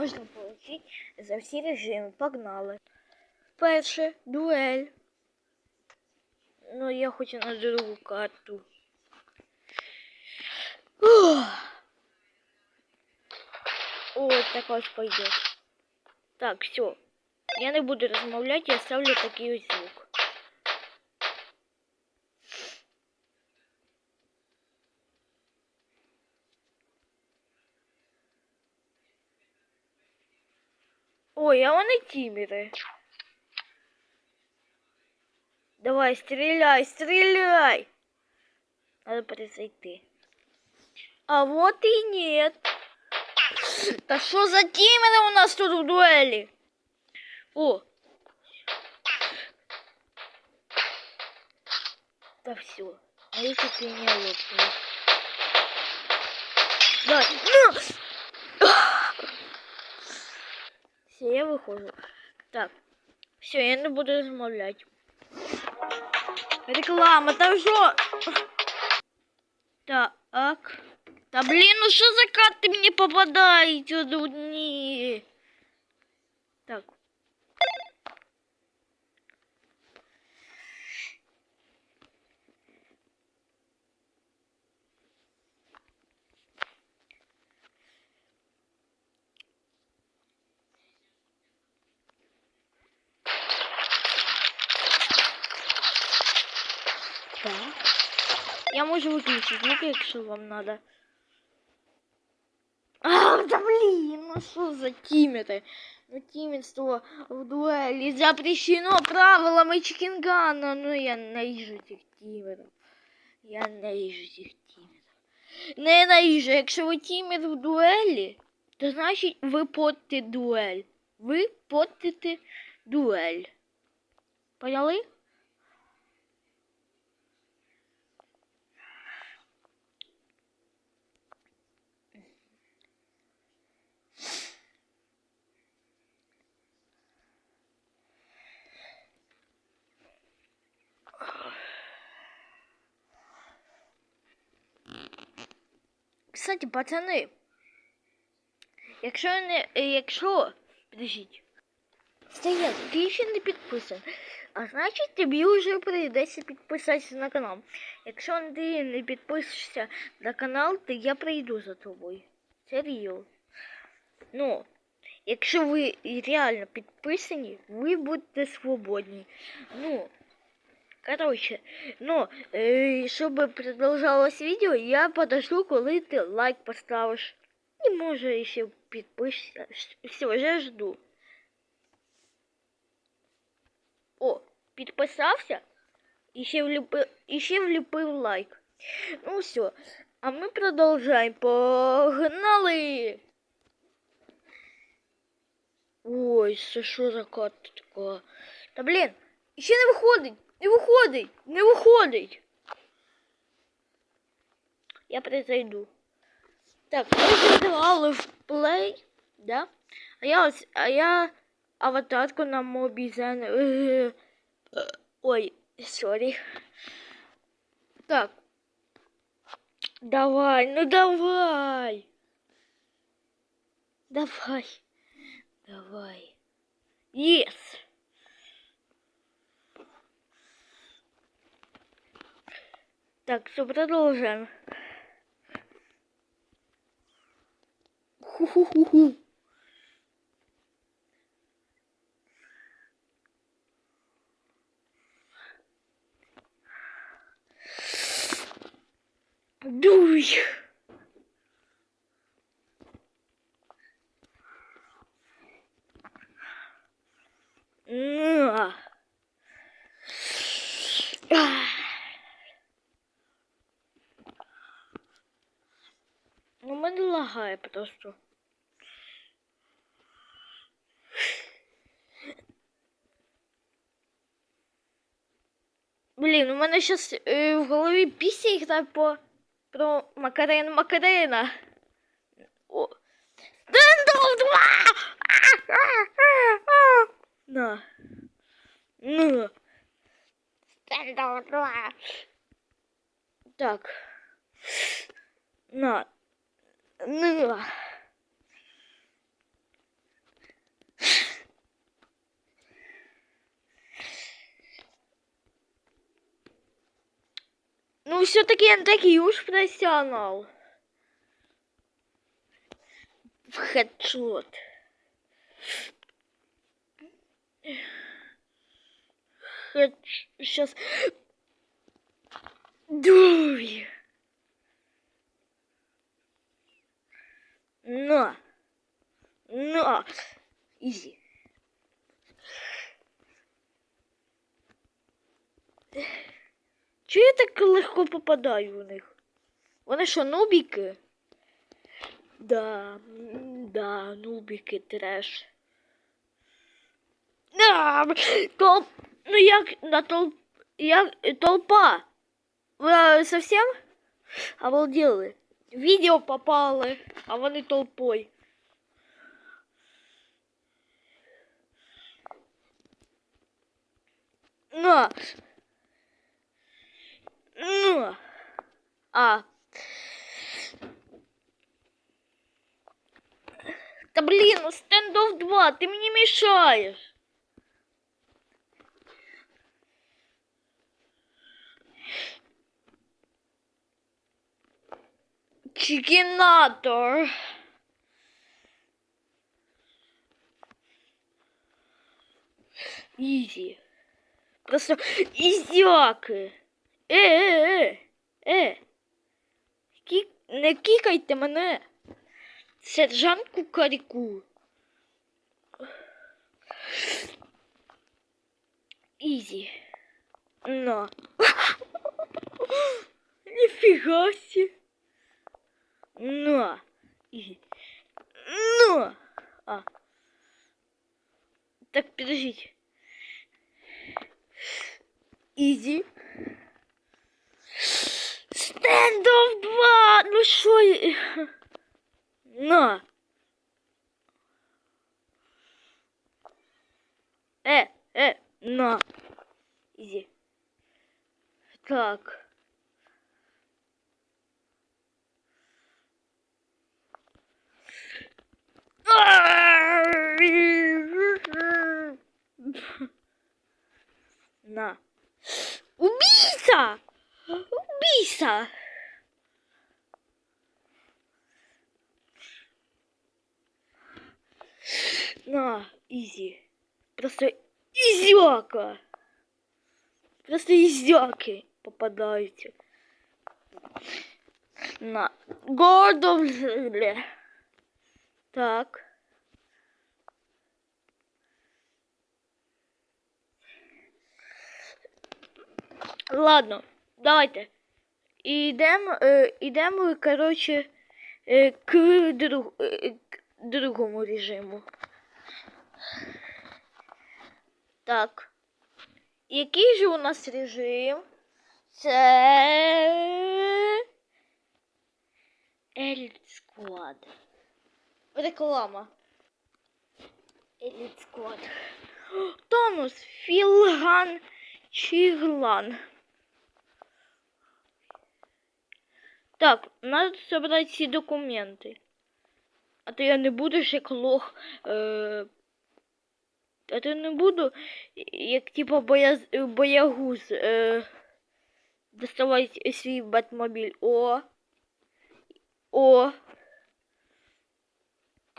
можна отримати за всі режими. Погнали. Перше, дуель. Ну, я хочу на другу карту. О, так ось пойдет. Так, все. Я не буду розмовляти, я ставлю такий звук. Ой, а вони тімери. Давай, стреляй, стреляй! Надо произойти. А вот и нет. Да что за тимеры у нас тут в дуэли? О! Да все. А если ты не лопнешь? Да, ну! Все, я выхожу. Так. Все, я не буду размовлять. Реклама, там що? Так. Та блін, ну що за карти мені попадають тут? Ні. Так. Так. Я можу виключити звук, якщо вам надо. А, да блін, ну що за тіміти? Ну тімідство в дуелі запрещено правилами Чикінгана. Ну я ненавижу цих тімерів. Я ненавижу цих тімерів. Ненавижу, якщо ви тімер в дуелі, то значить ви подте дуель. Ви подтете дуель. Поняли? Кстати, пацани, якщо не. е, Якщо. Підождіть. Стоять, ти ще не підписаний. А значить тобі вже прийдеться підписатися на канал. Якщо ти не підпишешся на канал, то я прийду за тобою. Серйозно. Ну, якщо ви реально підписані, ви будете свободні. Ну, короче, ну, э, чтобы продолжалось видео, я подожду, коли ти лайк поставиш. І може ще підпишся. Все, вже жду. О, підписався? І ще вліпив, і ще вліпив лайк. Ну все. А ми продовжаємо. Погнали! Ой, це що за карта така? Та блін, ще не виходить! Не виходить! Не виходить! Я призайду. Так, ми зіграли в плей, да? А я ось, а я аватарку на мобізен. Е, Ой, сорі. Так. Давай, ну давай. Давай. Давай. Yes. Так, все, продолжаем. Ху-ху-ху-ху. Дуй. На. Ах. Ну, мене лагає просто. Блін, у мене зараз е, в голові пісня грає по про Макарена Макарена. О. Стендов 2! На. На. Стендов 2. Так. На. Ну, Ну, все-таки я не уж профессионал. В хедшот. Хедш... Сейчас... Дуй! На. На. Изи. Чого я так легко попадаю в них? Вони що, нубіки? Да, да, нубіки треш. Да, толп... Ну як на толп... Як... Толпа? Ви совсем обалдели? В Відео попали, а вони толпой. На. Ну. А. Та блін, ну стендов 2, ти мені мішаєш. Чикінатор. Ізі. Просто ізяки. Е, е, е, е. Кі... Не кікайте мене. Сержант Кукаріку. Ізі. На. Ніфіга сі. На. Ізі. На. А. Так, подождите. Ізі. Стендов 2! Ну що? я- На. Е, е, на. Ізі. Так. На. Убийца! Убийца! На, изи. Просто изяка. Просто изяки попадаются. На. Гордо взяли. Так. Ладно, давайте. Ідемо, е, ідемо, коротше, е, к, друг, е, к другому режиму. Так. Який же у нас режим? Це Elite Squad. Реклама. Elite Squad. Тонус, Філган, Чиглан. Так, надо собрать всі документи. А то я не буду ж як лох. Е... А то я не буду, як типа бояз... боягуз. Е... Доставати свій батмобіль. О. О.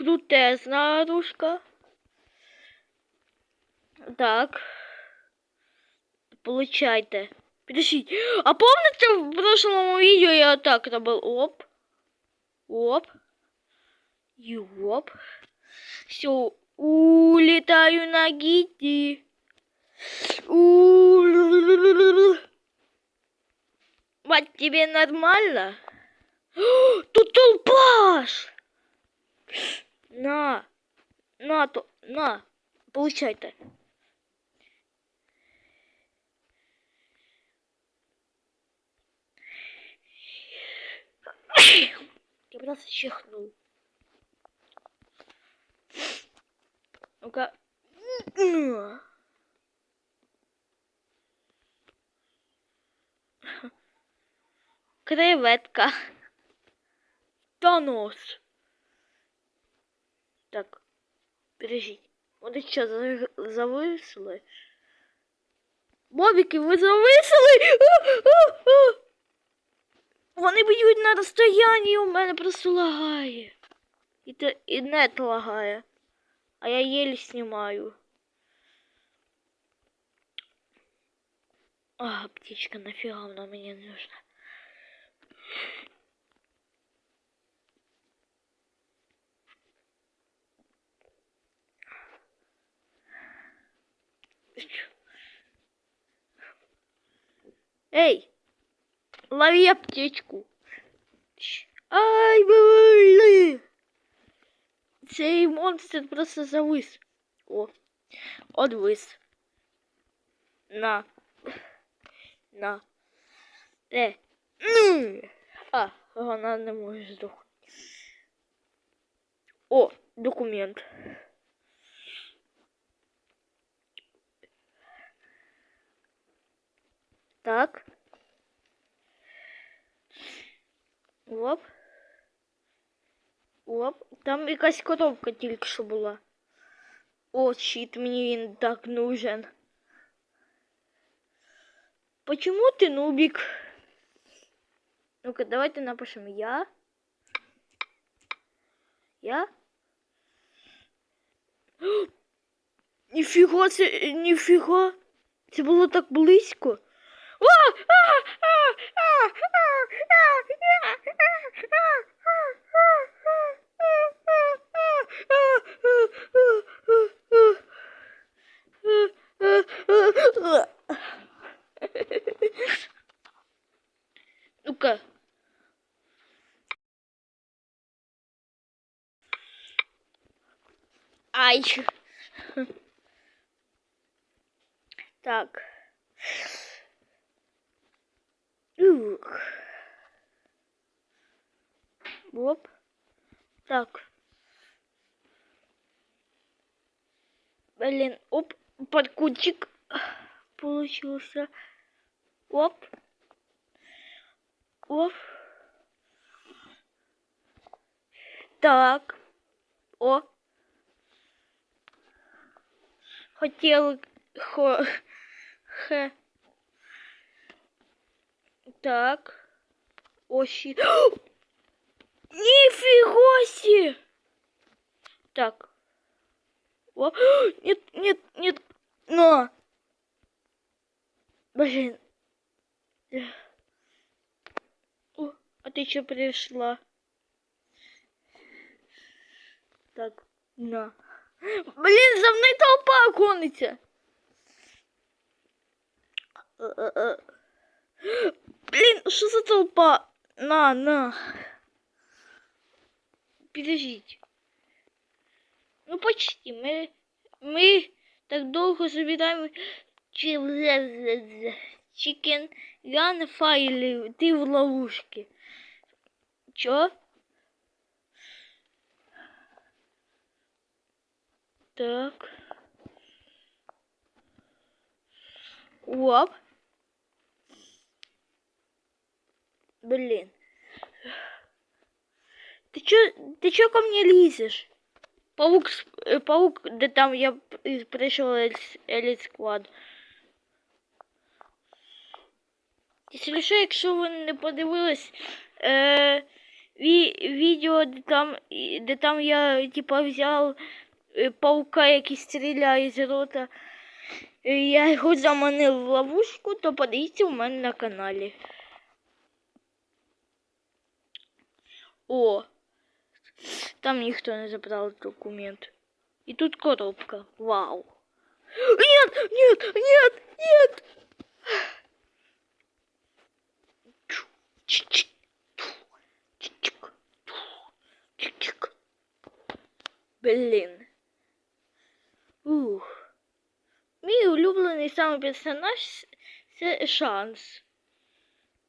Крутезна оружка. Так. Получайте. Подождите. А помните в прошлом видео я так робил? Оп. Оп. И оп. Все. Улетаю на гити. У Мать, тебе нормально? Тут толпа ж! На. На, то, на. Получайте. Я просто чихнул. Ну-ка. Креветка. Тонус. Так. Подождите. Вот это что, за- зависли? Бобики, ви а. Вони б'ють на розстоянні, у мене просто лагає. І, те, і нет лагає. А я єлі знімаю. А, птичка, нафига она мне нужна? Эй, лови аптечку. Ай, больно. Цей монстр просто завис. О, одвис. На. На. Е. Ну. А, вона не може здохнути. О, документ. Так. Оп. Оп. Там якась коробка тільки що була. О, щит, мені він так нужен. Почему ты нубик? Ну-ка, давайте напишем я. Я? Ніфіга це, ніфіга. Це було так близько. О! А! А! А! А! А! Ну-ка. Ай. Так. Ух. Оп. Так. Блин, оп, подкутик получился. Оп. Оп. Так. О. Хотел хо х. Так. О, щит. Нифига себе! Так. О, нет, нет, нет. Но. Блин. О, а ты что пришла? Так, на. Блин, за мной толпа гонится. Блин, что за толпа? На, на. Подождите. Ну почти. Мы, мы так долго забираем чикен Ян файлы. Ты в ловушке. Чё? Так. Оп. Блин. Ты чё, ты чё ко мне лезешь? Паук, с- э, паук, да там я п- пришел Еліт Склад. Якщо що, якщо ви не подивились е, ві, відео, де там, і- де там я типа взяв е, паука, який стріляє з рота, е, я його заманив в ловушку, то подивіться у мене на каналі. О, там ніхто не забрав документ. І тут коробка. Вау. Нет, нет, нет, нет. Чу, чик, ту, чик, ту, чик. Блін. Ух. Мій улюблений саме персонаж це Шанс.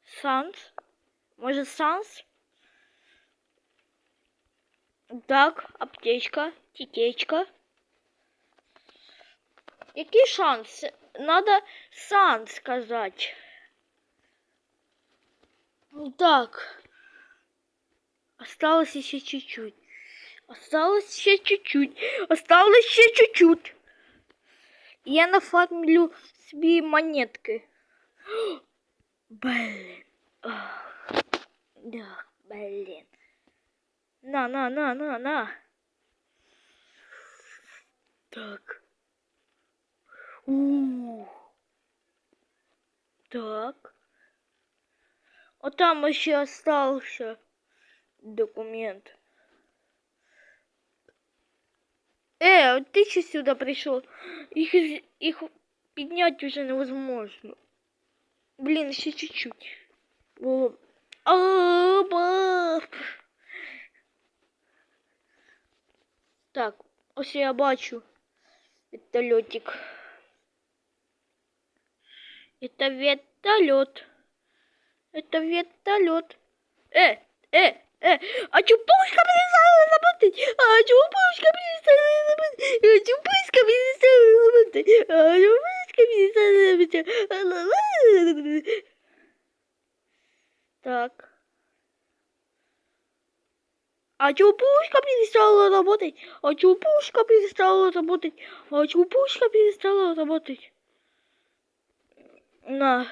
Санс? Може Санс? Так, аптечка, тітечка. Який шанс? Надо сан сказать. Ну так. Осталось еще чуть-чуть. Осталось еще чуть-чуть. Осталось еще чуть-чуть. Я нафармлю собі монетки. Блин. Ах. Да, блин. На, на, на, на, на. Так. У. Так. А там еще остался документ. Э, вот ты что сюда пришел? Их, их поднять уже невозможно. Блин, еще чуть-чуть. О, а, Так, ось я бачу вертольотик. Это вертолет. Это вертолет. Э, э, э, а чупушка перестала работать. А чупушка перестала работать. А чупушка перестала работать. А чупушка перестала работать. Так. А чупушка перестала работать. А чупушка перестала работать. А чупушка перестала работать. На.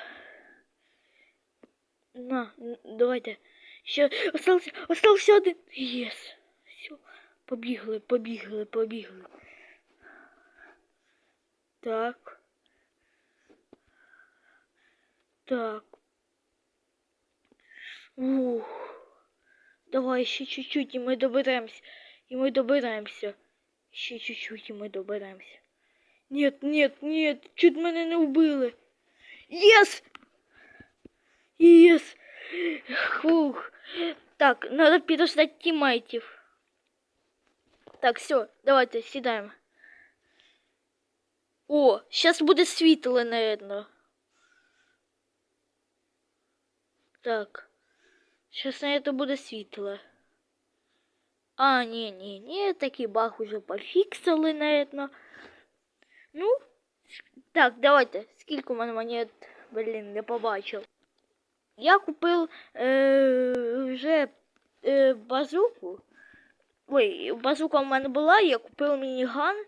На, н- давайте. Ще остался, остался один. Єс. Все. Побігли, побігли, побігли. Так. Так. Ух. Давай ще чуть-чуть, і ми доберемось. І ми доберемося. Ще чуть-чуть, і ми доберемося. Нет, нет, нет, чуть мене не вбили. Єс! Єс! Фух. Так, надо підождати тімейтів. Так, все, давайте сідаємо. О, сейчас буде світло, наверное. Так. Сейчас на это буде світло. А, ні, ні, ні, такий баг уже пофіксили, наверное. Ну, так, давайте. Скільки у мене монет, блін, не побачив. Я купив е, вже е, базуку. Ой, базука в мене була, я купив мініган.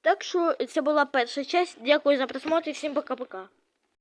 Так що це була перша часть. Дякую за просмотр, всім пока-пока.